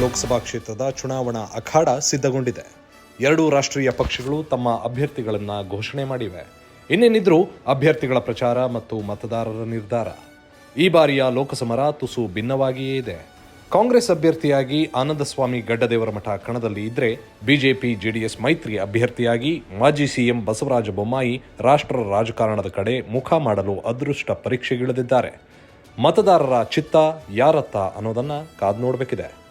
ಲೋಕಸಭಾ ಕ್ಷೇತ್ರದ ಚುನಾವಣಾ ಅಖಾಡ ಸಿದ್ಧಗೊಂಡಿದೆ. ಎರಡೂ ರಾಷ್ಟ್ರೀಯ ಪಕ್ಷಗಳು ತಮ್ಮ ಅಭ್ಯರ್ಥಿಗಳನ್ನ ಘೋಷಣೆ ಮಾಡಿವೆ. ಇನ್ನೇನಿದ್ರೂ ಅಭ್ಯರ್ಥಿಗಳ ಪ್ರಚಾರ ಮತ್ತು ಮತದಾರರ ನಿರ್ಧಾರ. ಈ ಬಾರಿಯ ಲೋಕಸಮರ ತುಸು ಭಿನ್ನವಾಗಿಯೇ ಇದೆ. ಕಾಂಗ್ರೆಸ್ ಅಭ್ಯರ್ಥಿಯಾಗಿ ಆನಂದಸ್ವಾಮಿ ಗಡ್ಡದೇವರ ಮಠ ಕಣದಲ್ಲಿ ಇದ್ರೆ ಬಿಜೆಪಿ, ಜೆಡಿಎಸ್ ಮೈತ್ರಿ ಅಭ್ಯರ್ಥಿಯಾಗಿ ಮಾಜಿ ಸಿಎಂ ಬಸವರಾಜ ಬೊಮ್ಮಾಯಿ ರಾಷ್ಟ್ರ ರಾಜಕಾರಣದ ಕಡೆ ಮುಖ ಮಾಡಲು ಅದೃಷ್ಟ ಪರೀಕ್ಷೆಗಿಳಿದಿದ್ದಾರೆ. ಮತದಾರರ ಚಿತ್ತ ಯಾರತ್ತ ಅನ್ನೋದನ್ನ ಕಾದು ನೋಡಬೇಕಿದೆ.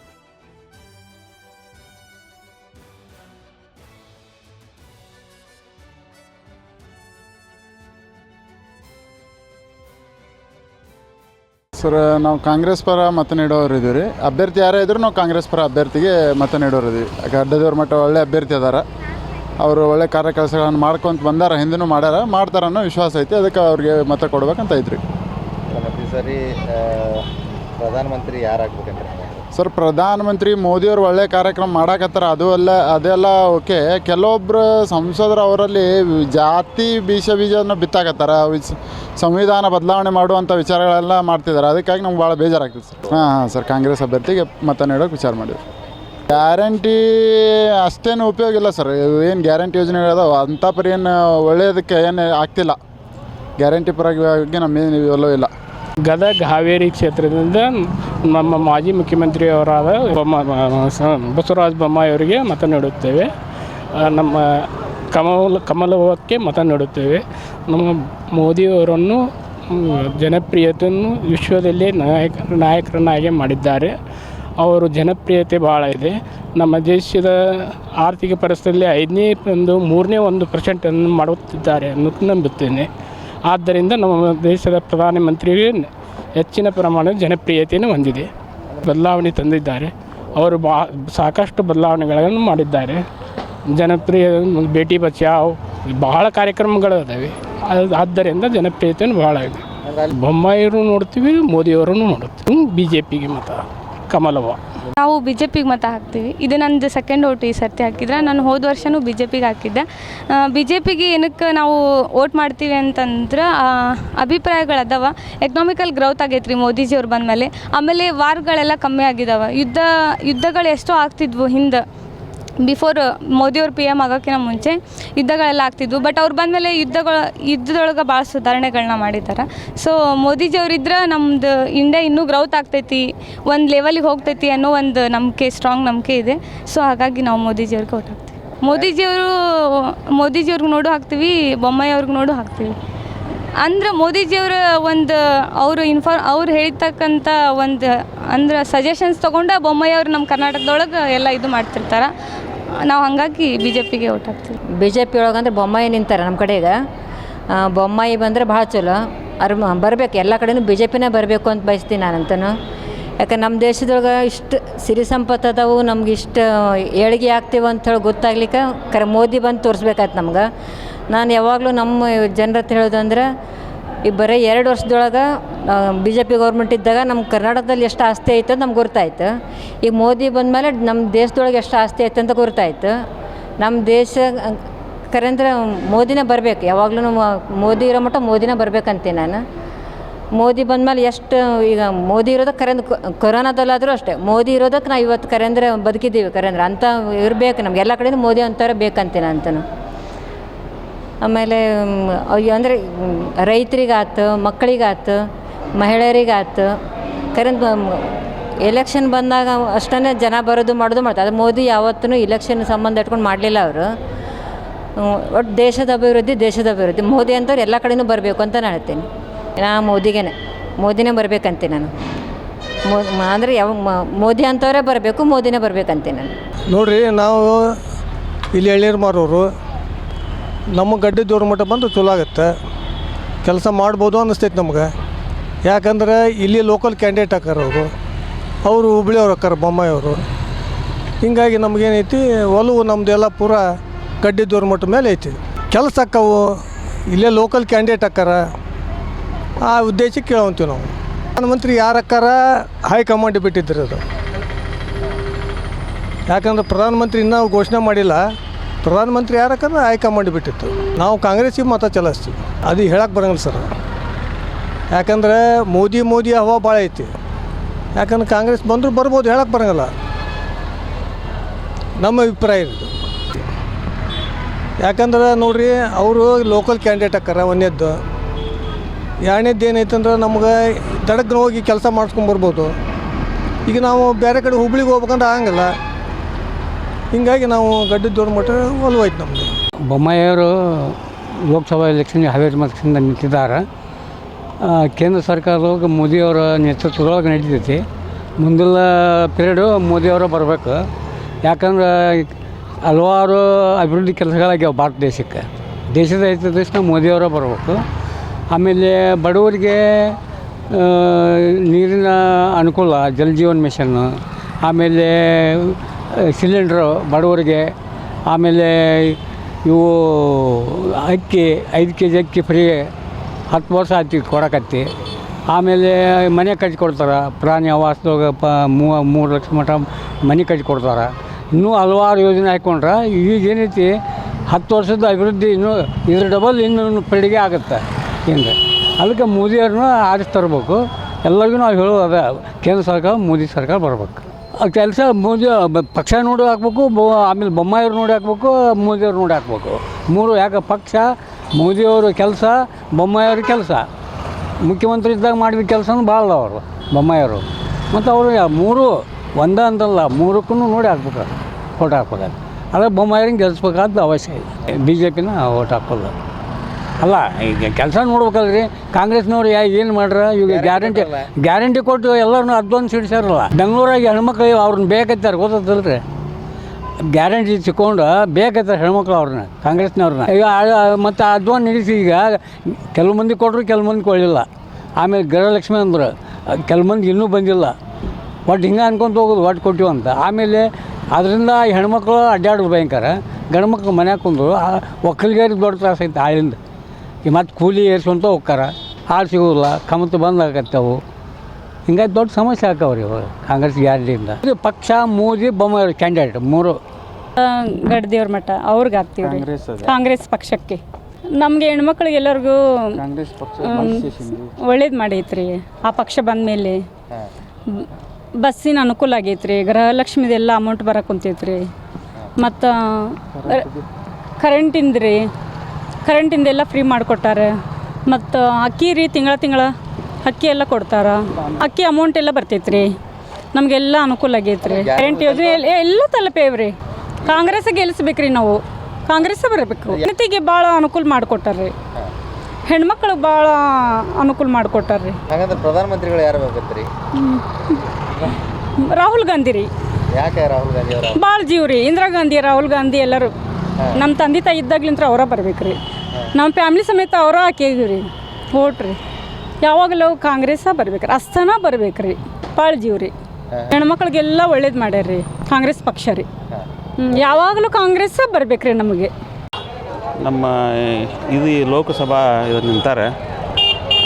ಸರ್, ನಾವು ಕಾಂಗ್ರೆಸ್ ಪರ ಮತ ನೀಡೋರು ಇದೀವಿ ರೀ. ಅಭ್ಯರ್ಥಿ ಯಾರೇ ಇದ್ರೂ ನಾವು ಕಾಂಗ್ರೆಸ್ ಪರ ಅಭ್ಯರ್ಥಿಗೆ ಮತ ನೀಡೋರು ಇದೀವಿ ಅಡ್ಡದೇವ್ರ ಮಟ್ಟ ಒಳ್ಳೆ ಅಭ್ಯರ್ಥಿ ಅದಾರ. ಅವರು ಒಳ್ಳೆ ಕಾರ್ಯ ಕೆಲಸಗಳನ್ನು ಮಾಡ್ಕೊಂತ ಬಂದಾರ ಹಿಂದೂ ಮಾಡ್ಯಾರ. ಮಾಡ್ತಾರ ಅನ್ನೋ ವಿಶ್ವಾಸ ಐತಿ. ಅದಕ್ಕೆ ಅವ್ರಿಗೆ ಮತ ಕೊಡ್ಬೇಕಂತ ಐತ್ರಿ. ಸರಿ ಪ್ರಧಾನಮಂತ್ರಿ ಯಾರಾಗ್ಬೇಕಂತ? ಸರ್ ಪ್ರಧಾನಮಂತ್ರಿ ಮೋದಿಯವ್ರು ಒಳ್ಳೆ ಕಾರ್ಯಕ್ರಮ ಮಾಡಾಕತ್ತಾರ. ಅದು ಅಲ್ಲ ಅದೆಲ್ಲ ಓಕೆ ಕೆಲವೊಬ್ಬರು ಸಂಸದರು ಅವರಲ್ಲಿ ಜಾತಿ ಬೀಜ ಬೀಜನ ಬಿತ್ತಾಕತ್ತಾರ. ಸಂವಿಧಾನ ಬದಲಾವಣೆ ಮಾಡುವಂಥ ವಿಚಾರಗಳೆಲ್ಲ ಮಾಡ್ತಿದ್ದಾರೆ ಅದಕ್ಕಾಗಿ ನಮ್ಗೆ ಭಾಳ ಬೇಜಾರಾಗ್ತದೆ ಸರ್. ಹಾಂ ಹಾಂ, ಸರ್, ಕಾಂಗ್ರೆಸ್ ಅಭ್ಯರ್ಥಿಗೆ ಮತ ನೀಡೋಕೆ ವಿಚಾರ ಮಾಡಿದ್ರು. ಗ್ಯಾರಂಟಿ ಅಷ್ಟೇನು ಉಪಯೋಗ ಇಲ್ಲ ಸರ್. ಏನು ಗ್ಯಾರಂಟಿ ಯೋಜನೆಗಳದಾವ ಅಂಥ ಪರಿ ಏನು ಒಳ್ಳೆಯದಕ್ಕೆ ಏನು ಆಗ್ತಿಲ್ಲ. ಗ್ಯಾರಂಟಿ ಪರವಾಗಿ ನಮ್ಮೇನು ಇವೆಲ್ಲೋ ಇಲ್ಲ. ಗದಗ ಹಾವೇರಿ ಕ್ಷೇತ್ರದಿಂದ ನಮ್ಮ ಮಾಜಿ ಮುಖ್ಯಮಂತ್ರಿಯವರಾದ ಬೊಮ್ಮ ಬಸವರಾಜ ಬೊಮ್ಮಾಯಿ ಅವರಿಗೆ ಮತ ನೀಡುತ್ತೇವೆ ನಮ್ಮ ಕಮಲ ಕಮಲಕ್ಕೆ ಮತ ನೀಡುತ್ತೇವೆ ನಮ್ಮ ಮೋದಿಯವರನ್ನು ಜನಪ್ರಿಯತೆಯನ್ನು ವಿಶ್ವದಲ್ಲೇ ನಾಯಕ, ನಾಯಕರನ್ನಾಗಿ ಮಾಡಿದ್ದಾರೆ. ಅವರು ಜನಪ್ರಿಯತೆ ಭಾಳ ಇದೆ. ನಮ್ಮ ದೇಶದ ಆರ್ಥಿಕ ಪರಿಸ್ಥಿತಿಯಲ್ಲಿ ಐದನೇ, ಒಂದು, ಮೂರನೇ ಒಂದು ಪರ್ಸೆಂಟನ್ನು ಮಾಡುತ್ತಿದ್ದಾರೆ ಅನ್ನೋದು ನಂಬುತ್ತೇನೆ. ಆದ್ದರಿಂದ ನಮ್ಮ ದೇಶದ ಪ್ರಧಾನಮಂತ್ರಿಗೆ ಹೆಚ್ಚಿನ ಪ್ರಮಾಣದ ಜನಪ್ರಿಯತೆಯನ್ನು ಹೊಂದಿದೆ. ಬದಲಾವಣೆ ತಂದಿದ್ದಾರೆ. ಅವರು ಬಾ, ಸಾಕಷ್ಟು ಬದಲಾವಣೆಗಳನ್ನು ಮಾಡಿದ್ದಾರೆ. ಜನಪ್ರಿಯ, ಭೇಟಿ ಬಚಾವ್ ಬಹಳ ಕಾರ್ಯಕ್ರಮಗಳು ಇದ್ದಾವೆ ಅದು, ಆದ್ದರಿಂದ ಜನಪ್ರಿಯತೆಯನ್ನು ಬಹಳ ಇದೆ. ಬೊಮ್ಮಾಯಿಯವರು ನೋಡ್ತೀವಿ ಮೋದಿಯವರನ್ನು ನೋಡುತ್ತೀವಿ. ಬಿ ಜೆ ಪಿಗೆ ಮತ ಕಮಲವ್ವ. ನಾವು ಬಿ ಜೆ ಪಿಗೆ ಮತ ಹಾಕ್ತೀವಿ. ಇದು ನಂದು ಸೆಕೆಂಡ್ ಓಟು ಈ ಸರ್ತಿ ಹಾಕಿದ್ರೆ. ನಾನು ಹೋದ ವರ್ಷವೂ ಬಿ ಜೆ ಪಿಗೆ ಹಾಕಿದ್ದೆ. ಬಿ ಜೆ ಪಿಗೆ ಏನಕ್ಕೆ ನಾವು ಓಟ್ ಮಾಡ್ತೀವಿ ಅಂತಂದ್ರೆ ಅಭಿಪ್ರಾಯಗಳು ಅದಾವ. ಎಕನಾಮಿಕಲ್ ಗ್ರೌತ್ ಆಗೈತೆ ರೀ ಮೋದಿಜಿಯವ್ರು ಬಂದಮೇಲೆ. ಆಮೇಲೆ ವಾರ್ಗಳೆಲ್ಲ ಕಮ್ಮಿ ಆಗಿದಾವೆ. ಯುದ್ಧ, ಯುದ್ಧಗಳು ಎಷ್ಟೋ ಆಗ್ತಿದ್ವು ಹಿಂದೆ. ಬಿಫೋರ್ ಮೋದಿಯವ್ರು ಪಿ ಎಂ ಆಗೋಕ್ಕಿಂತ ಮುಂಚೆ ಯುದ್ಧಗಳೆಲ್ಲ ಆಗ್ತಿದ್ವು. ಬಟ್ ಅವ್ರು ಬಂದಮೇಲೆ ಯುದ್ಧಗಳ, ಯುದ್ಧದೊಳಗೆ ಭಾಳ ಸುಧಾರಣೆಗಳನ್ನ ಮಾಡಿದ್ದಾರೆ ಸೊ ಮೋದಿಜಿಯವರಿದ್ರೆ ನಮ್ಮದು ಇಂಡಿಯಾ ಇನ್ನೂ ಗ್ರೌತ್ ಆಗ್ತೈತಿ, ಒಂದು ಲೆವೆಲಿಗೆ ಹೋಗ್ತೈತಿ ಅನ್ನೋ ಒಂದು ನಂಬಿಕೆ ಸ್ಟ್ರಾಂಗ್ ನಂಬಿಕೆ ಇದೆ. ಸೊ ಹಾಗಾಗಿ ನಾವು ಮೋದಿಜಿಯವ್ರಿಗೆ ಓಟ್ ಹಾಕ್ತೀವಿ. ಮೋದಿಜಿಯವರು ಮೋದಿಜಿಯವ್ರಿಗೆ ನೋಡು ಹಾಕ್ತೀವಿ, ಬೊಮ್ಮಾಯಿ ಅವ್ರಿಗೆ ನೋಡು ಹಾಕ್ತೀವಿ. ಅಂದ್ರೆ ಮೋದಿಜಿಯವರ ಒಂದು, ಅವರು ಇನ್ಫಾರ್ ಅವ್ರು ಹೇಳ್ತಕ್ಕಂಥ ಒಂದು, ಅಂದ್ರೆ ಸಜೆಷನ್ಸ್ ತೊಗೊಂಡು ಬೊಮ್ಮಾಯಿ ಅವ್ರು ನಮ್ಮ ಕರ್ನಾಟಕದೊಳಗೆ ಎಲ್ಲ ಇದು ಮಾಡ್ತಿರ್ತಾರೆ. ನಾವು ಹಾಗಾಗಿ ಬಿ ಜೆ ಪಿಗೆ ಓಟ್ ಹಾಕ್ತೀವಿ. ಬಿ ಜೆ ಪಿ ಒಳಗಂದ್ರೆ ಬೊಮ್ಮಾಯಿ ನಿಂತಾರೆ, ನಮ್ಮ ಕಡೆಗೆ ಬೊಮ್ಮಾಯಿ ಬಂದರೆ ಭಾಳ ಚಲೋ. ಅರ್, ಬರಬೇಕು, ಎಲ್ಲ ಕಡೆನೂ ಬಿ ಜೆ ಪಿನೇ ಬರಬೇಕು ಅಂತ ಬಯಸ್ತೀನಿ ನಾನಂತನು. ಯಾಕಂದ್ರೆ ನಮ್ಮ ದೇಶದೊಳಗೆ ಇಷ್ಟು ಸಿರಿ ಸಂಪತ್ತು ಅದಾವು, ನಮ್ಗೆ ಇಷ್ಟು ಏಳಿಗೆ ಆಗ್ತೀವಿ ಅಂಥೇಳಿ ಗೊತ್ತಾಗ್ಲಿಕ್ಕೆ ಕರೆ ಮೋದಿ ಬಂದು ತೋರಿಸ್ಬೇಕಾಯ್ತು ನಮ್ಗೆ. ನಾನು ಯಾವಾಗಲೂ ನಮ್ಮ ಜನರ ಹತ್ರ ಹೇಳೋದಂದ್ರೆ ಈ ಬರೀ ಎರಡು ವರ್ಷದೊಳಗೆ ಬಿ ಜೆ ಪಿ ಗೌರ್ಮೆಂಟ್ ಇದ್ದಾಗ ನಮ್ಮ ಕರ್ನಾಟಕದಲ್ಲಿ ಎಷ್ಟು ಆಸ್ತಿ ಐತೆ ನಮ್ಗೆ ಗೊತ್ತಾಯ್ತು. ಈಗ ಮೋದಿ ಬಂದಮೇಲೆ ನಮ್ಮ ದೇಶದೊಳಗೆ ಎಷ್ಟು ಆಸ್ತಿ ಐತೆ ಅಂತ ಗೊತ್ತಾಯ್ತು ನಮ್ಮ ದೇಶ, ಕರೆಂದ್ರೆ ಮೋದಿನೇ ಬರಬೇಕು. ಯಾವಾಗಲೂ ಮೋದಿ ಇರೋ ಮಟ್ಟ ಮೋದಿನೇ ಬರ್ಬೇಕಂತೀನಿ ನಾನು. ಮೋದಿ ಬಂದಮೇಲೆ ಎಷ್ಟು, ಈಗ ಮೋದಿ ಇರೋದಕ್ಕೆ ಕರೆಂದ್ ಕೊರೋನಾದಲ್ಲಾದರೂ ಅಷ್ಟೇ. ಮೋದಿ ಇರೋದಕ್ಕೆ ನಾವು ಇವತ್ತು ಕರೆಂದ್ರೆ ಬದುಕಿದ್ದೀವಿ. ಕರೆಂದ್ರೆ ಅಂತ ಇರಬೇಕು. ನಮ್ಗೆ ಎಲ್ಲ ಕಡೆಯಿಂದ ಮೋದಿ ಅಂತಾರೆ, ಬೇಕಂತೀನಿ ನಾನು ಆಮೇಲೆ ಅಂದರೆ, ರೈತರಿಗಾತು, ಮಕ್ಕಳಿಗಾತು, ಮಹಿಳೆಯರಿಗಾತು ಕರೆಂಟ್ ಎಲೆಕ್ಷನ್ ಬಂದಾಗ ಅಷ್ಟೇ ಜನ ಬರೋದು ಮಾಡೋದು ಮಾಡ್ತಾರೆ. ಅದು ಮೋದಿ ಯಾವತ್ತೂ ಇಲೆಕ್ಷನ್ ಸಂಬಂಧ ಇಟ್ಕೊಂಡು ಮಾಡಲಿಲ್ಲ ಅವರು. ಒಟ್ಟು ದೇಶದ ಅಭಿವೃದ್ಧಿ ದೇಶದ ಅಭಿವೃದ್ಧಿ. ಮೋದಿ ಅಂತವ್ರು ಎಲ್ಲ ಕಡೆಯೂ ಬರಬೇಕು ಅಂತ ನಾನು ಹೇಳ್ತೀನಿ. ನಾ ಮೋದಿಗೇನೆ. ಮೋದಿನೇ ಬರಬೇಕಂತೀನಿ ನಾನು. ಮೋ, ಅಂದರೆ ಯಾವ ಮೋದಿ ಅಂತವರೇ ಬರಬೇಕು, ಮೋದಿನೇ ಬರಬೇಕಂತೀನಿ ನಾನು. ನೋಡಿರಿ, ನಾವು ಇಲ್ಲಿ ಎಳ್ನೀರು ಮಾರೋರು ನಮ್ಮ ಗಡ್ಡೆ ದೂರ ಮಟ್ಟ ಬಂದು ಚಲೋ ಆಗುತ್ತೆ. ಕೆಲಸ ಮಾಡ್ಬೋದು ಅನ್ನಿಸ್ತೈತೆ ನಮ್ಗೆ. ಯಾಕಂದ್ರೆ ಇಲ್ಲಿ ಲೋಕಲ್ ಕ್ಯಾಂಡಿಡೇಟ್ ಹಾಕಾರ ಅವರು. ಅವರು ಹುಬ್ಳಿಯವ್ರು ಹಾಕಾರ ಬೊಮ್ಮಾಯಿಯವರು ಹಿಂಗಾಗಿ ನಮಗೇನೈತಿ, ಒಲವು ನಮ್ಮದೆಲ್ಲ ಪೂರ ಗಡ್ಡಿದ್ದವ್ರ ದೇವ್ರ ಮಟ್ಟ ಮೇಲೆ ಐತಿ. ಕೆಲಸ ಅಕ್ಕವು, ಇಲ್ಲೇ ಲೋಕಲ್ ಕ್ಯಾಂಡಿಡೇಟ್ ಅಕ್ಕಾರ, ಆ ಉದ್ದೇಶಕ್ಕೆ ಕೇಳೋಂತೀವಿ ನಾವು. ಪ್ರಧಾನಮಂತ್ರಿ ಯಾರು ಅಕ್ಕಾರ ಹೈಕಮಾಂಡ್ ಬಿಟ್ಟಿದ್ದರು ಅದು. ಯಾಕಂದ್ರೆ ಪ್ರಧಾನಮಂತ್ರಿ ಇನ್ನೂ ಘೋಷಣೆ ಮಾಡಿಲ್ಲ. ಪ್ರಧಾನಮಂತ್ರಿ ಯಾರಕ್ಕಂದ್ರೆ ಹೈಕಮಾಂಡ್ ಬಿಟ್ಟಿತ್ತು. ನಾವು ಕಾಂಗ್ರೆಸ್ಸಿಗೆ ಮತ ಚಲಾಯಿಸ್ತೀವಿ. ಅದು ಹೇಳಕ್ಕೆ ಬರಂಗಿಲ್ಲ ಸರ್. ಯಾಕಂದ್ರೆ ಮೋದಿ ಮೋದಿ ಹವಾ ಭಾಳ ಐತಿ. ಯಾಕಂದ್ರೆ ಕಾಂಗ್ರೆಸ್ ಬಂದರೂ ಬರ್ಬೋದು ಹೇಳಕ್ಕೆ ಬರೋಂಗಿಲ್ಲ. ನಮ್ಮ ಅಭಿಪ್ರಾಯ ಇರೋದು ಯಾಕಂದ್ರೆ ನೋಡ್ರಿ, ಅವರು ಲೋಕಲ್ ಕ್ಯಾಂಡಿಡೇಟ್ ಹಾಕಾರ ಒಂದೇದ್ದು ಎರಡನೇದ್ದು ಏನೈತಂದ್ರೆ ನಮ್ಗೆ ದಡಕ್ಕೆ ಹೋಗಿ ಕೆಲಸ ಮಾಡಿಸ್ಕೊಂಬರ್ಬೋದು ಈಗ ನಾವು ಬೇರೆ ಕಡೆ ಹುಬ್ಳಿಗೆ ಹೋಗ್ಬೇಕಂದ್ರೆ ಆಗಂಗಿಲ್ಲ. ಹಿಂಗಾಗಿ ನಾವು ಗಡ್ಡದವ್ರ ಮಟ್ಟ ಒಲವಾಯ್ತು ನಮ್ಮದು ಬೊಮ್ಮಾಯಿಯವರು ಲೋಕಸಭಾ ಎಲೆಕ್ಷನ್ಗೆ ಹಾವೇರಿ ಮತದಿಂದ ನಿಂತಿದ್ದಾರೆ. ಕೇಂದ್ರ ಸರ್ಕಾರದೊಳಗೆ ಮೋದಿಯವರ ನೇತೃತ್ವದೊಳಗೆ ನಡೀತೈತಿ. ಮುಂದಿನ ಪೀರಿಯಡು ಮೋದಿಯವರು ಬರಬೇಕು. ಯಾಕಂದ್ರೆ ಹಲವಾರು ಅಭಿವೃದ್ಧಿ ಕೆಲಸಗಳಾಗ್ಯಾವ ಭಾರತ ದೇಶಕ್ಕೆ. ದೇಶದ ಹಿತದೃಷ್ಟಿನ ಮೋದಿಯವರೇ ಬರಬೇಕು. ಆಮೇಲೆ ಬಡವರಿಗೆ ನೀರಿನ ಅನುಕೂಲ, ಜಲ್ ಜೀವನ್ ಮಿಷನ್ನು ಆಮೇಲೆ ಸಿಲಿಂಡ್ರು ಬಡವರಿಗೆ, ಆಮೇಲೆ ಇವು ಅಕ್ಕಿ, ಐದು ಕೆ ಜಿ ಅಕ್ಕಿ ಫ್ರೀ ಹತ್ತು ವರ್ಷ ಆಯ್ತು ಕೊಡಕತ್ತಿ ಆಮೇಲೆ ಮನೆ ಕಟ್ಟಿ ಕೊಡ್ತಾರೆ ಪ್ರಾಣಿ ಆವಾಸದಾಗ ಪ ಮೂರು ಲಕ್ಷ ಮಟ ಮನೆ ಕಟ್ಟಿ ಕೊಡ್ತಾರೆ ಇನ್ನೂ ಹಲವಾರು ಯೋಜನೆ ಹಾಕ್ಕೊಂಡ್ರೆ ಏನೈತಿ, ಹತ್ತು ವರ್ಷದ ಅಭಿವೃದ್ಧಿ ಇನ್ನೂ ಇದ್ರ ಡಬಲ್ ಇನ್ನೂ ಪೀಳಿಗೆ ಆಗುತ್ತೆ ಹಿಂದೆ ಅದಕ್ಕೆ ಮೋದಿಯವ್ರನ್ನ ಆರಿಸಿ ತರಬೇಕು. ಎಲ್ಲರಿಗೂ ನಾವು ಹೇಳೋದು ಕೇಂದ್ರ ಸರ್ಕಾರ, ಮೋದಿ ಸರ್ಕಾರ ಬರ್ಬೇಕು. ಕೆಲಸ ಮೋದಿ ಪಕ್ಷ ನೋಡಿ ಹಾಕ್ಬೇಕು, ಬೊ ಆಮೇಲೆ ಬೊಮ್ಮಾಯಿಯವ್ರು ನೋಡಿ ಹಾಕ್ಬೇಕು ಮೋದಿಯವ್ರು ನೋಡಿ ಹಾಕ್ಬೇಕು. ಮೂರು ಯಾಕೆ ಪಕ್ಷ ಮೋದಿಯವರು ಕೆಲಸ ಬೊಮ್ಮಾಯಿಯವ್ರ ಕೆಲಸ. ಮುಖ್ಯಮಂತ್ರಿ ಇದ್ದಾಗ ಮಾಡಿದ ಕೆಲಸನೂ ಭಾಳ ಅವರು ಬೊಮ್ಮಾಯಿಯವರು. ಮತ್ತು ಅವರು ಮೂರು ಒಂದೇ ಅಂತಲ್ಲ ಮೂರಕ್ಕೂ ನೋಡಿ ಹಾಕ್ಬೇಕು ಓಟ್ ಅಲ್ಲ ಅದೇ ಬೊಮ್ಮಾಯಿಯವ್ರಿಗೆ ಗೆಲ್ಲಿಸ್ಬೇಕಾದ ಅವಶ್ಯ ಇದೆ. ಬಿ ಜೆ ಪಿನ ಓಟ್ ಹಾಕೋದು ಅಲ್ಲ ಈಗ ಕೆಲಸ ನೋಡ್ಬೇಕಲ್ರಿ ಕಾಂಗ್ರೆಸ್ನವ್ರು ಯಾ ಏನು ಮಾಡ್ರ? ಇವಾಗ ಗ್ಯಾರಂಟಿ ಗ್ಯಾರಂಟಿ ಕೊಟ್ಟು ಎಲ್ಲರೂ ಅದ್ದೊಂದು ಸಿಡಿಸ್ಯಾರಲ್ಲ ಬೆಂಗಳೂರಾಗ ಹೆಣ್ಮಕ್ಳು ಅವ್ರನ್ನ ಬೇಕೈತಾರೆ ಗೊತ್ತದಲ್ರಿ ಗ್ಯಾರಂಟಿ ಸಿಕ್ಕೊಂಡು ಬೇಕಾದ ಹೆಣ್ಮಕ್ಳು ಅವ್ರನ್ನ, ಕಾಂಗ್ರೆಸ್ನವ್ರನ್ನ. ಈಗ ಮತ್ತು ಅದು ನಿಲ್ಲಿಸಿ ಈಗ ಕೆಲವು ಮಂದಿ ಕೊಟ್ಟರು ಕೆಲವು ಮಂದಿ ಕೊಡಲಿಲ್ಲ. ಆಮೇಲೆ ಗೃಹಲಕ್ಷ್ಮಿ ಅಂದರು, ಕೆಲವು ಮಂದಿ ಇನ್ನೂ ಬಂದಿಲ್ಲ. ಒಟ್ಟು ಹಿಂಗೆ ಅನ್ಕೊಂತ ಹೋಗೋದು, ಒಟ್ಟು ಕೊಟ್ಟಿವಿ ಅಂತ. ಆಮೇಲೆ ಅದರಿಂದ ಹೆಣ್ಮಕ್ಳು ಅಡ್ಡಾಡೋದು ಭಯಂಕರ. ಗಂಡು ಮಕ್ಳು ಮನ್ಯಾಗ ಕುಂದು ದೊಡ್ಡ ತ್ರಾಸ ಐತೆ ಹಾಳಿಂದ ಈ ಮತ್ತು ಕೂಲಿ ಏರ್ಸ್ಕೊಂತ ಹೋಗ್ತಾರೆ. ಹಾಲು ಸಿಗೋದಿಲ್ಲ, ಕಮತ್ತು ಬಂದ್ ಆಗತ್ತವು. ಹಿಂಗಾಗಿ ದೊಡ್ಡ ಸಮಸ್ಯೆ ಆಕವ್ರಿ ಇವಾಗ ಕಾಂಗ್ರೆಸ್ ಯಾರಿಂದ ಇದು ಪಕ್ಷ ಮೋದಿ ಬೊಮ್ಮ ಕ್ಯಾಂಡಿಡೇಟ್ ಮೂರು. ಗಡ್ದೇವ್ರ ಮಠ ಅವ್ರಿಗೆ ಹಾಕ್ತೀವಿ ರೀ ಕಾಂಗ್ರೆಸ್ ಪಕ್ಷಕ್ಕೆ. ನಮಗೆ ಹೆಣ್ಮಕ್ಳಿಗೆ ಎಲ್ಲರಿಗೂ ಒಳ್ಳೇದು ಮಾಡೈತ್ರಿ. ಆ ಪಕ್ಷ ಬಂದ ಮೇಲೆ ಬಸ್ಸಿನ ಅನುಕೂಲ ಆಗೈತ್ರಿ. ಗೃಹಲಕ್ಷ್ಮಿದೆಲ್ಲ ಅಮೌಂಟ್ ಬರಕ್ಕೆ ಕುಂತೈತ್ರಿ. ಮತ್ತು ಕರೆಂಟಿಂದ ರೀ ಕರೆಂಟಿಂದೆಲ್ಲ ಫ್ರೀ ಮಾಡಿಕೊಟ್ಟಾರೆ. ಮತ್ತು ಅಕ್ಕಿ ರೀ ತಿಂಗಳ ತಿಂಗಳ ಅಕ್ಕಿ ಎಲ್ಲ ಕೊಡ್ತಾರ? ಅಕ್ಕಿ ಅಮೌಂಟ್ ಎಲ್ಲ ಬರ್ತೈತ್ರಿ. ನಮಗೆಲ್ಲ ಅನುಕೂಲ ಆಗೈತ್ರಿ. ಕರೆಂಟ್ ಯೋಜನೆ ಎಲ್ಲ ತಲುಪೇವ್ರಿ ಕಾಂಗ್ರೆಸ್ ಗೆಲ್ಲಿಸ್ಬೇಕ್ರಿ ನಾವು. ಕಾಂಗ್ರೆಸ್ ಬರಬೇಕು. ಜನತೆಗೆ ಭಾಳ ಅನುಕೂಲ ಮಾಡಿಕೊಟ್ಟಾರ್ರಿ. ಹೆಣ್ಮಕ್ಳು ಭಾಳ ಅನುಕೂಲ ಮಾಡಿಕೊಟ್ಟಾರ್ರಿ. ಹಾಗಂದ್ರೆ ಪ್ರಧಾನಮಂತ್ರಿಗಳು ಯಾರು ಬೇಕಂತ್ರಿ ರಾಹುಲ್ ಗಾಂಧಿ ರೀ ಯಾಕೆ ರಾಹುಲ್ ಗಾಂಧಿ ಅವರ? ಭಾಳ ಜೀವ ರೀ ಇಂದಿರಾ ಗಾಂಧಿ ರಾಹುಲ್ ಗಾಂಧಿ ಎಲ್ಲರೂ. ನಮ್ಮ ತಂದೆ ತಾಯಿ ಇದ್ದಾಗ್ಲಿಂತ್ರ ಅವರ ಬರ್ಬೇಕು ರೀ ನಮ್ಮ ಫ್ಯಾಮ್ಲಿ ಸಮೇತ ಅವರ ಹಾಕಿದೀವಿ ರೀ ಓಟ್ ರೀ ಯಾವಾಗಲೂ ಕಾಂಗ್ರೆಸ್ಸ ಬರ್ಬೇಕು ರೀ ಅಸ್ತನ ಬರ್ಬೇಕು ರೀ ಭಾಳ ಜೀವ ರೀ ಹೆಣ್ಮಕ್ಳಿಗೆಲ್ಲ ಒಳ್ಳೇದು ಮಾಡ್ಯಾರ ರೀ ಕಾಂಗ್ರೆಸ್ ಪಕ್ಷ ರೀ. ಹ್ಮ್, ಯಾವಾಗಲೂ ಕಾಂಗ್ರೆಸ್ಸ ಬರ್ಬೇಕು ರೀ ನಮಗೆ. ನಮ್ಮ ಇದು ಈ ಲೋಕಸಭಾ ಇದು ನಿಂತಾರೆ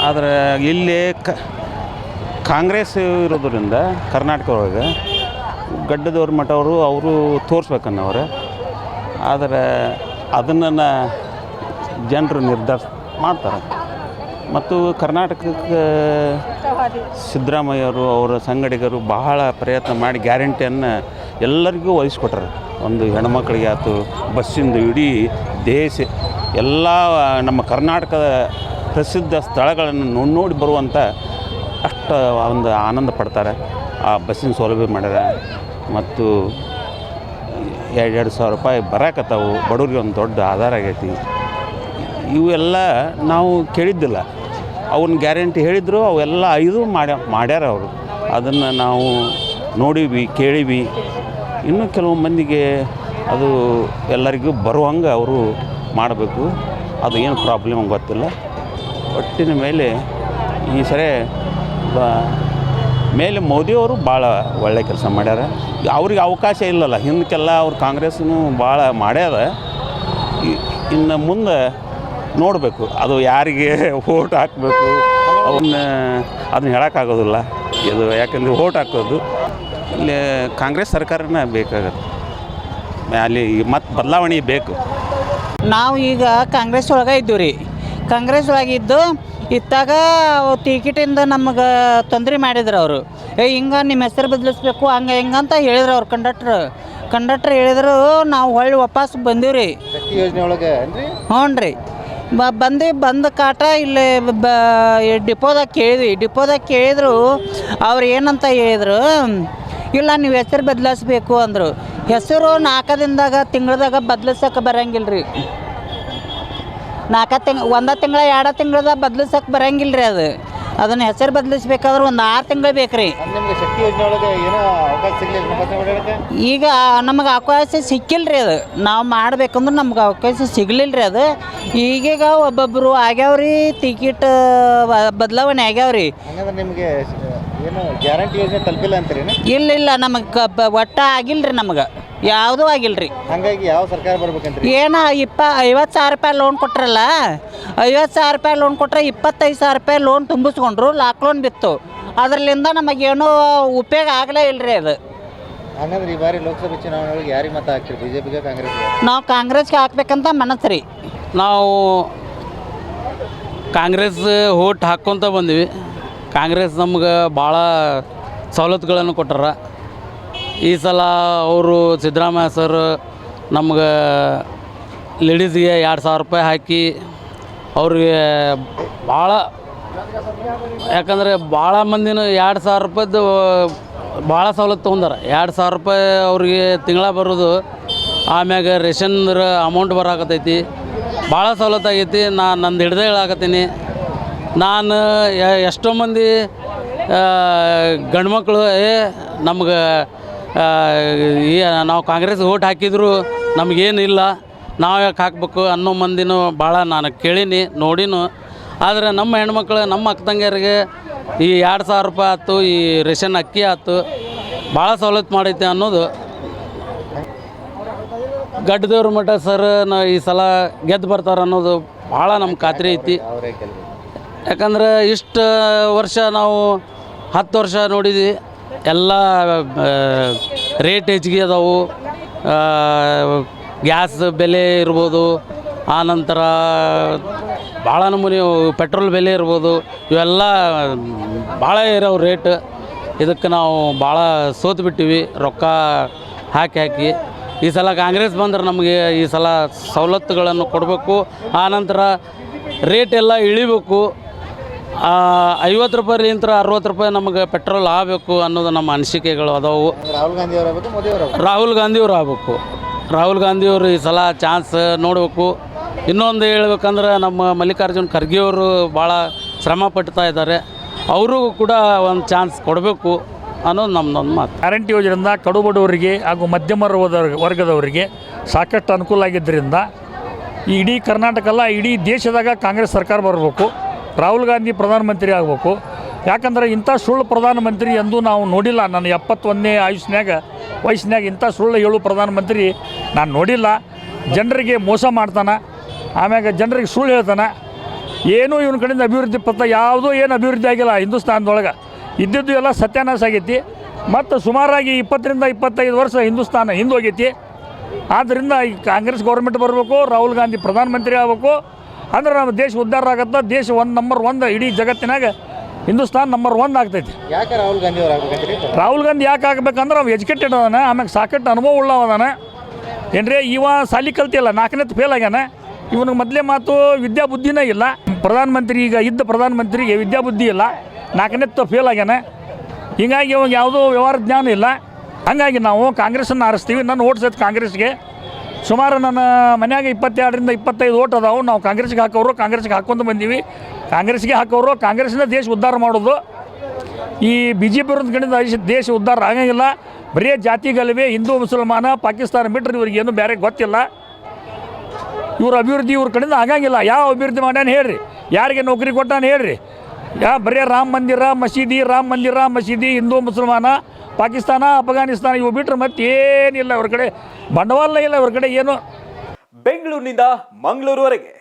ಆದರೆ ಇಲ್ಲಿ ಕ ಕಾಂಗ್ರೆಸ್ ಇರೋದ್ರಿಂದ ಕರ್ನಾಟಕ ಒಳಗೆ ಗಡ್ಡದವ್ರ ಮಠವರು ಅವರು ತೋರಿಸ್ಬೇಕನ್ನವ್ರೆ. ಆದರೆ ಅದನ್ನು ಜನರು ನಿರ್ಧಾರ ಮಾಡ್ತಾರೆ. ಮತ್ತು ಕರ್ನಾಟಕಕ್ಕೆ ಸಿದ್ದರಾಮಯ್ಯವರು ಅವರ ಸಂಗಡಿಗರು ಬಹಳ ಪ್ರಯತ್ನ ಮಾಡಿ ಗ್ಯಾರಂಟಿಯನ್ನು ಎಲ್ಲರಿಗೂ ವಹಿಸ್ಕೊಟ್ರು ಒಂದು ಹೆಣ್ಮಕ್ಳಿಗೆ ಆಯ್ತು, ಬಸ್ಸಿಂದ ಇಡೀ ದೇಶ, ಎಲ್ಲ ನಮ್ಮ ಕರ್ನಾಟಕದ ಪ್ರಸಿದ್ಧ ಸ್ಥಳಗಳನ್ನು ನೋಡಿ ನೋಡಿ ಬರುವಂಥ ಅಷ್ಟು ಒಂದು ಆನಂದ ಪಡ್ತಾರೆ. ಆ ಬಸ್ಸಿನ ಸೌಲಭ್ಯ ಮಾಡ್ಯಾರ ಮತ್ತು ಎರಡು ಎರಡು ಸಾವಿರ ರೂಪಾಯಿ ಬರಾಕತ್ತಾವು. ಬಡವ್ರಿಗೆ ಒಂದು ದೊಡ್ಡ ಆಧಾರ ಆಗೈತಿ. ಇವೆಲ್ಲ ನಾವು ಕೇಳಿದ್ದಿಲ್ಲ. ಅವ್ರನ್ನ ಗ್ಯಾರಂಟಿ ಹೇಳಿದ್ರು, ಅವೆಲ್ಲ ಐದು ಮಾಡ್ಯ, ಮಾಡ್ಯಾರ ಅವರು. ಅದನ್ನು ನಾವು ನೋಡೀವಿ, ಕೇಳೀವಿ. ಇನ್ನೂ ಕೆಲವು ಮಂದಿಗೆ ಅದು ಎಲ್ಲರಿಗೂ ಬರುವಂಗೆ ಅವರು ಮಾಡಬೇಕು. ಅದು ಏನು ಪ್ರಾಬ್ಲಮ್ ಗೊತ್ತಿಲ್ಲ. ಒಟ್ಟಿನ ಮೇಲೆ ಈ ಸರಿ, ಬ, ಮೇಲೆ ಮೋದಿಯವರು ಭಾಳ ಒಳ್ಳೆ ಕೆಲಸ ಮಾಡ್ಯಾರ. ಅವ್ರಿಗೆ ಅವಕಾಶ ಇಲ್ಲಲ್ಲ. ಹಿಂದಕ್ಕೆಲ್ಲ ಅವ್ರು ಕಾಂಗ್ರೆಸ್ನು ಭಾಳ ಮಾಡ್ಯಾರ ಇನ್ನು ಮುಂದೆ ನೋಡಬೇಕು. ಅದು ಯಾರಿಗೆ ಓಟ್ ಹಾಕಬೇಕು ಅವನ್ನ ಅದನ್ನ ಹೇಳೋಕ್ಕಾಗೋದಿಲ್ಲ ಇದು ಯಾಕಂದರೆ ಓಟ್ ಹಾಕೋದು. ಇಲ್ಲಿ ಕಾಂಗ್ರೆಸ್ ಸರ್ಕಾರನೇ ಬೇಕಾಗತ್ತೆ. ಅಲ್ಲಿ ಮತ್ತೆ ಬದಲಾವಣೆ ಬೇಕು. ನಾವು ಈಗ ಕಾಂಗ್ರೆಸ್ ಒಳಗೆ ಇದ್ದೀವಿ ರೀ. ಕಾಂಗ್ರೆಸ್ ಒಳಗೆ ಇದ್ದು ಇತ್ತಾಗ ಟಿಕೆಟಿಂದ ನಮಗೆ ತೊಂದರೆ ಮಾಡಿದ್ರು ಅವರು. ಏ ಹಿಂಗೆ ನಿಮ್ಮ ಹೆಸರು ಬದಲಿಸ್ಬೇಕು ಹಂಗೆ ಹಿಂಗಂತ ಹೇಳಿದ್ರು ಅವ್ರು ಕಂಡಕ್ಟ್ರ್. ಕಂಡಕ್ಟ್ರ್ ಹೇಳಿದ್ರು ನಾವು ಹೊಳ್ಳಿ ವಾಪಸ್ ಬಂದೀವಿ ರೀ. ಯೋಜನೆ ಒಳಗೆ ಏನ್ರಿ? ಹ್ಞೂ ರೀ ಬ ಬಂದು ಬಂದ ಕಾಟ ಇಲ್ಲಿ ಬ ಡಿಪೋದಾಗ ಕೇಳಿದ್ವಿ. ಡಿಪೋದಾಗ ಕೇಳಿದ್ರು, ಅವ್ರು ಏನಂತ ಹೇಳಿದ್ರು, ಇಲ್ಲ ನೀವು ಹೆಸರು ಬದಲಾಯಿಸ್ಬೇಕು ಅಂದರು. ಹೆಸರು ನಾಲ್ಕು ದಿನದಾಗ, ತಿಂಗಳದಾಗ ಬದಲಿಸಕ್ಕ ಬರಂಗಿಲ್ಲ ರೀ ನಾಲ್ಕು ತಿಂಗ್, ಒಂದ ತಿಂಗಳ, ಎರಡು ತಿಂಗಳದಾಗ ಬದಲಿಸಕ್ಕ ಬರಂಗಿಲ್ಲ ರೀ ಅದು. ಅದನ್ನು ಹೆಸರು ಬದಲಿಸ್ಬೇಕಾದ್ರೆ ಒಂದು ಆರು ತಿಂಗಳು ಬೇಕು ರೀ ನಿಮ್ಗೆ ಶಕ್ತಿ ಯೋಜನೆ ಒಳಗೆ ಏನೋ ಅವಕಾಶ ಸಿಗ್ಲಿಲ್ಲ ಬದಲಾವಣೆ ಓಡಾಡಕ್ಕೆ ಈಗ ನಮಗೆ ಅವಕಾಶ ಸಿಕ್ಕಿಲ್ಲ ರೀ ಅದು. ನಾವು ಮಾಡ್ಬೇಕಂದ್ರೆ ನಮ್ಗೆ ಅವಕಾಶ ಸಿಗಲಿಲ್ಲ ರೀ ಅದು. ಈಗೀಗ ಒಬ್ಬೊಬ್ಬರು ಆಗ್ಯಾವ್ರಿ ಟಿಕೆಟ್ ಬದಲಾವಣೆ ಆಗ್ಯಾವ್ರಿ. ಹಂಗಂದ್ರೆ ನಿಮಗೆ ಏನು ಗ್ಯಾರಂಟಿ ಯೋಜನೆ ತಲುಪಿಲ್ಲ ಇಲ್ಲ ಇಲ್ಲ ನಮಗೆ ಒಟ್ಟ ಆಗಿಲ್ಲ ರೀ ನಮಗೆ. ಯಾವುದೂ ಆಗಿಲ್ಲ ರೀ. ಹಂಗಾಗಿ ಯಾವ ಸರ್ಕಾರ ಬರ್ಬೇಕಂತ ಏನ ಇಪ್ಪ ಐವತ್ತು ಸಾವಿರ ರೂಪಾಯಿ ಲೋನ್ ಕೊಟ್ರಲ್ಲ ಐವತ್ತು ಸಾವಿರ ರೂಪಾಯಿ ಲೋನ್ ಕೊಟ್ಟರೆ ಇಪ್ಪತ್ತೈದು ಸಾವಿರ ರೂಪಾಯಿ ಲೋನ್ ತುಂಬಿಸ್ಕೊಂಡ್ರು ಲಾಕ್ ಲೋನ್ ಬಿತ್ತು. ಅದರಲ್ಲಿಂದ ನಮಗೇನೂ ಉಪಯೋಗ ಆಗಲೇ ಇಲ್ಲ ರೀ ಅದು. ಹಂಗಂದ್ರೆ ಈ ಬಾರಿ ಲೋಕಸಭೆ ಚುನಾವಣೆ ಒಳಗೆ ಯಾರಿಗೆ ಮತ ಹಾಕ್ತೀರಿ? ಬಿಜೆಪಿಗೆ ಕಾಂಗ್ರೆಸ್ ನಾವು ಕಾಂಗ್ರೆಸ್ಗೆ ಹಾಕ್ಬೇಕಂತ ಮನಸ್ಸು ರೀ. ನಾವು ಕಾಂಗ್ರೆಸ್ ಓಟ್ ಹಾಕ್ಕೊತ ಬಂದ್ವಿ. ಕಾಂಗ್ರೆಸ್ ನಮ್ಗೆ ಭಾಳ ಸವಲತ್ತುಗಳನ್ನು ಕೊಟ್ಟಾರ. ಈ ಸಲ ಅವರು ಸಿದ್ದರಾಮಯ್ಯ ಸರ್ ನಮ್ಗೆ ಲೇಡೀಸ್ಗೆ ಎರಡು ಸಾವಿರ ರೂಪಾಯಿ ಹಾಕಿ ಅವ್ರಿಗೆ ಭಾಳ, ಯಾಕಂದರೆ ಭಾಳ ಮಂದಿನ ಎರಡು ಸಾವಿರ ರೂಪಾಯ್ದು ಭಾಳ ಸವಲತ್ತು ತೊಗೊಂಡಾರ. ಎರಡು ಸಾವಿರ ರೂಪಾಯಿ ಅವ್ರಿಗೆ ತಿಂಗಳ ಬರೋದು, ಆಮ್ಯಾಗ ರೇಷನ್ ಅಮೌಂಟ್ ಬರಾಕತೈತಿ ಭಾಳ ಸವಲತ್ತು ಆಗೈತಿ ನಾನು ನಂದು ಹಿಡ್ದೇ ಹೇಳಾಕತ್ತೀನಿ. ನಾನು ಎಷ್ಟೋ ಮಂದಿ ಗಂಡು ಮಕ್ಕಳು ಏ, ನಮ್ಗೆ ಈ, ನಾವು ಕಾಂಗ್ರೆಸ್ ಓಟ್ ಹಾಕಿದ್ರು ನಮಗೇನಿಲ್ಲ, ನಾವು ಯಾಕೆ ಹಾಕ್ಬೇಕು ಅನ್ನೋ ಮಂದಿನೂ ಭಾಳ ನಾನು ಕೇಳೀನಿ, ನೋಡಿನು. ಆದರೆ ನಮ್ಮ ಹೆಣ್ಮಕ್ಳು, ನಮ್ಮ ಅಕ್ಕ ತಂಗಿಯರಿಗೆ ಈ ಎರಡು ಸಾವಿರ ರೂಪಾಯಿ ಆಯ್ತು, ಈ ರೇಷನ್ ಅಕ್ಕಿ ಆಯ್ತು, ಭಾಳ ಸವಲತ್ತು ಮಾಡೈತೆ ಅನ್ನೋದು. ಗಡ್ಡದೇವ್ರ ಮಠ ಸರ್ ನಾ ಈ ಸಲ ಗೆದ್ದು ಬರ್ತಾರೆ ಅನ್ನೋದು ಭಾಳ ನಮ್ಮ ಖಾತ್ರಿ ಐತಿ. ಯಾಕಂದ್ರೆ ಇಷ್ಟು ವರ್ಷ ನಾವು ಹತ್ತು ವರ್ಷ ನೋಡಿದ್ವಿ. ಎಲ್ಲ ರೇಟ್ ಹೆಚ್ಚಿಗೆ ಅದಾವು. ಗ್ಯಾಸ್ ಬೆಲೆ ಇರ್ಬೋದು ಆನಂತರ ಭಾಳ ನಮೂನಿ ಪೆಟ್ರೋಲ್ ಬೆಲೆ ಇರ್ಬೋದು, ಇವೆಲ್ಲ ಭಾಳ ಇರೋ ರೇಟ್ ಇದಕ್ಕೆ ನಾವು ಭಾಳ ಸೋತು ಬಿಟ್ಟಿವಿ, ರೊಕ್ಕ ಹಾಕಿ ಹಾಕಿ. ಈ ಸಲ ಕಾಂಗ್ರೆಸ್ ಬಂದ್ರೆ ನಮಗೆ ಈ ಸಲ ಸವಲತ್ತುಗಳನ್ನು ಕೊಡಬೇಕು ಆನಂತರ ರೇಟ್ ಎಲ್ಲ ಇಳಿಬೇಕು. ಐವತ್ತು ರೂಪಾಯಿಲಿಂತ ಅರವತ್ತು ರೂಪಾಯಿ ನಮಗೆ ಪೆಟ್ರೋಲ್ ಆಗಬೇಕು ಅನ್ನೋದು ನಮ್ಮ ಅನಿಸಿಕೆಗಳು ಅದಾವು. ರಾಹುಲ್ ಗಾಂಧಿ ಅವರಾಗಬೇಕು ಮೋದಿ ಅವರಾಗಬೇಕು ರಾಹುಲ್ ಗಾಂಧಿಯವ್ರು ಆಗಬೇಕು. ರಾಹುಲ್ ಗಾಂಧಿಯವರು ಈ ಸಲ ಚಾನ್ಸ್ ನೋಡಬೇಕು. ಇನ್ನೊಂದು ಹೇಳ್ಬೇಕಂದ್ರೆ ನಮ್ಮ ಮಲ್ಲಿಕಾರ್ಜುನ್ ಖರ್ಗೆ ಅವರು ಭಾಳ ಶ್ರಮ ಪಡ್ತಾ ಇದ್ದಾರೆ. ಅವರು ಕೂಡ ಒಂದು ಚಾನ್ಸ್ ಕೊಡಬೇಕು ಅನ್ನೋದು ನಮ್ಮದೊಂದು ಮಾತು. ಗ್ಯಾರಂಟಿ ಯೋಜನೆಯಿಂದ ಕಡು ಬಡವರಿಗೆ ಹಾಗೂ ಮಧ್ಯಮ ವರ್ಗದ- ವರ್ಗದವರಿಗೆ ಸಾಕಷ್ಟು ಅನುಕೂಲ ಆಗಿದ್ದರಿಂದ ಈ ಇಡೀ ಕರ್ನಾಟಕ ಅಲ್ಲ ಇಡೀ ದೇಶದಾಗ ಕಾಂಗ್ರೆಸ್ ಸರ್ಕಾರ ಬರಬೇಕು. ರಾಹುಲ್ ಗಾಂಧಿ ಪ್ರಧಾನಮಂತ್ರಿ ಆಗಬೇಕು. ಯಾಕಂದ್ರೆ ಇಂಥ ಸುಳ್ಳು ಪ್ರಧಾನಮಂತ್ರಿ ಎಂದು ನಾವು ನೋಡಿಲ್ಲ. ನನ್ನ ಎಪ್ಪತ್ತೊಂದನೇ ಆಯುಷ್ನ್ಯಾಗ ವಯಸ್ಸಿನಾಗ ಇಂಥ ಸುಳ್ಳು ಹೇಳು ಪ್ರಧಾನಮಂತ್ರಿ ನಾನು ನೋಡಿಲ್ಲ. ಜನರಿಗೆ ಮೋಸ ಮಾಡ್ತಾನೆ. ಆಮ್ಯಾಗ ಜನರಿಗೆ ಸುಳ್ಳು ಹೇಳ್ತಾನೆ. ಏನೂ ಇವನ ಕಡೆಯಿಂದ ಅಭಿವೃದ್ಧಿ ಪತ್ರ ಯಾವುದೂ ಏನು ಅಭಿವೃದ್ಧಿ ಆಗಿಲ್ಲ ಹಿಂದೂಸ್ತಾನದೊಳಗೆ. ಇದ್ದಿದ್ದು ಎಲ್ಲ ಸತ್ಯಾನಾಶ ಆಗೈತಿ. ಮತ್ತು ಸುಮಾರಾಗಿ ಇಪ್ಪತ್ತರಿಂದ ಇಪ್ಪತ್ತೈದು ವರ್ಷ ಹಿಂದೂಸ್ತಾನ ಹಿಂದೋಗೈತಿ. ಆದ್ದರಿಂದ ಈ ಕಾಂಗ್ರೆಸ್ ಗೌರ್ಮೆಂಟ್ ಬರಬೇಕು, ರಾಹುಲ್ ಗಾಂಧಿ ಪ್ರಧಾನಮಂತ್ರಿ ಆಗಬೇಕು. ಅಂದ್ರೆ ನಮ್ಮ ದೇಶ ಉದ್ಧಾರ ಆಗತ್ತ ದೇಶ ಒಂದು ನಂಬರ್ ಒಂದು ಇಡೀ ಜಗತ್ತಿನಾಗ ಹಿಂದೂಸ್ತಾನ್ ನಂಬರ್ ಒನ್ ಆಗ್ತೈತಿ. ಯಾಕೆ ರಾಹುಲ್ ಗಾಂಧಿ ಅವ್ರು ಆಗ್ಬೇಕಂತ್ರಿ? ರಾಹುಲ್ ಗಾಂಧಿ ಯಾಕೆ ಆಗ್ಬೇಕಂದ್ರೆ ಅವ್ನು ಎಜುಕೇಟೆಡ್ ಅದಾನ ಆಮೇಲೆ ಸಾಕಷ್ಟು ಅನುಭವ ಉಳ್ಳವದಾನೆ ಏನ್ರಿ ಇವ ಸಾಲಿ ಕಲ್ತಿಲ್ಲ ನಾಲ್ಕನೇತ್ ಫೇಲ್ ಆಗ್ಯಾನ. ಇವನಿಗೆ ಮೊದಲೇ ಮಾತು ವಿದ್ಯಾ ಬುದ್ಧಿನೇ ಇಲ್ಲ. ಪ್ರಧಾನಮಂತ್ರಿ ಈಗ ಇದ್ದ ಪ್ರಧಾನಮಂತ್ರಿಗೆ ವಿದ್ಯಾ ಬುದ್ಧಿ ಇಲ್ಲ. ನಾಲ್ಕನೇತ್ ಫೇಲ್ ಆಗ್ಯಾನ. ಹೀಗಾಗಿ ಇವಾಗ ಯಾವುದೋ ವ್ಯವಹಾರ ಜ್ಞಾನ ಇಲ್ಲ. ಹಂಗಾಗಿ ನಾವು ಕಾಂಗ್ರೆಸ್ಸನ್ನು ಆರಿಸ್ತೀವಿ. ನನ್ನ ಓಟ್ಸೈತೆ ಕಾಂಗ್ರೆಸ್ಗೆ. ಸುಮಾರು ನನ್ನ ಮನ್ಯಾಗ ಇಪ್ಪತ್ತೆರಡರಿಂದ ಇಪ್ಪತ್ತೈದು ಓಟ್ ಅದಾವು. ನಾವು ಕಾಂಗ್ರೆಸ್ಗೆ ಹಾಕೋರು ಕಾಂಗ್ರೆಸ್ಗೆ ಹಾಕ್ಕೊಂಡು ಬಂದೀವಿ. ಕಾಂಗ್ರೆಸ್ಗೆ ಹಾಕೋರು ಕಾಂಗ್ರೆಸ್ನಿಂದ ದೇಶ ಉದ್ಧಾರ ಮಾಡೋದು ಈ ಬಿ ಜೆ ಪಿ ಕಡೆಯಿಂದ ದೇಶ- ಉದ್ಧಾರ ಆಗಂಗಿಲ್ಲ. ಬರೀ ಜಾತಿ ಗಲಭೆ ಹಿಂದೂ, ಮುಸಲ್ಮಾನ, ಪಾಕಿಸ್ತಾನ ಬಿಟ್ಟರೆ ಇವ್ರಿಗೆ ಏನು ಬೇರೆ ಗೊತ್ತಿಲ್ಲ. ಇವ್ರ ಅಭಿವೃದ್ಧಿ ಇವ್ರ ಕಡೆಯಿಂದ ಆಗಂಗಿಲ್ಲ. ಯಾವ ಅಭಿವೃದ್ಧಿ ಮಾಡ್ಯಾನ ಹೇಳ್ರಿ. ಯಾರಿಗೆ ನೌಕರಿ ಕೊಟ್ಟಾನ ಹೇಳ್ರಿ. ಯಾ ಬರೀ ರಾಮ ಮಂದಿರ, ಮಸೀದಿ, ರಾಮ ಮಂದಿರ, ಮಸೀದಿ, ಹಿಂದೂ, ಮುಸಲ್ಮಾನ ಪಾಕಿಸ್ತಾನ ಅಫ್ಘಾನಿಸ್ತಾನ ಇವು ಬಿಟ್ರೆ ಮತ್ತೆ ಏನಿಲ್ಲ ಇವ್ರ ಕಡೆ ಬಂಡವಾಳ ಇಲ್ಲ ಅವ್ರ ಕಡೆ ಏನು? ಬೆಂಗಳೂರಿನಿಂದ ಮಂಗಳೂರುವರೆಗೆ.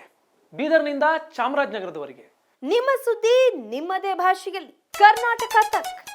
ಬೀದರ್ನಿಂದ ಚಾಮರಾಜನಗರದವರೆಗೆ. ನಿಮ್ಮ ಸುದ್ದಿ ನಿಮ್ಮದೇ ಭಾಷೆಯಲ್ಲಿ. ಕರ್ನಾಟಕ ತಕ್.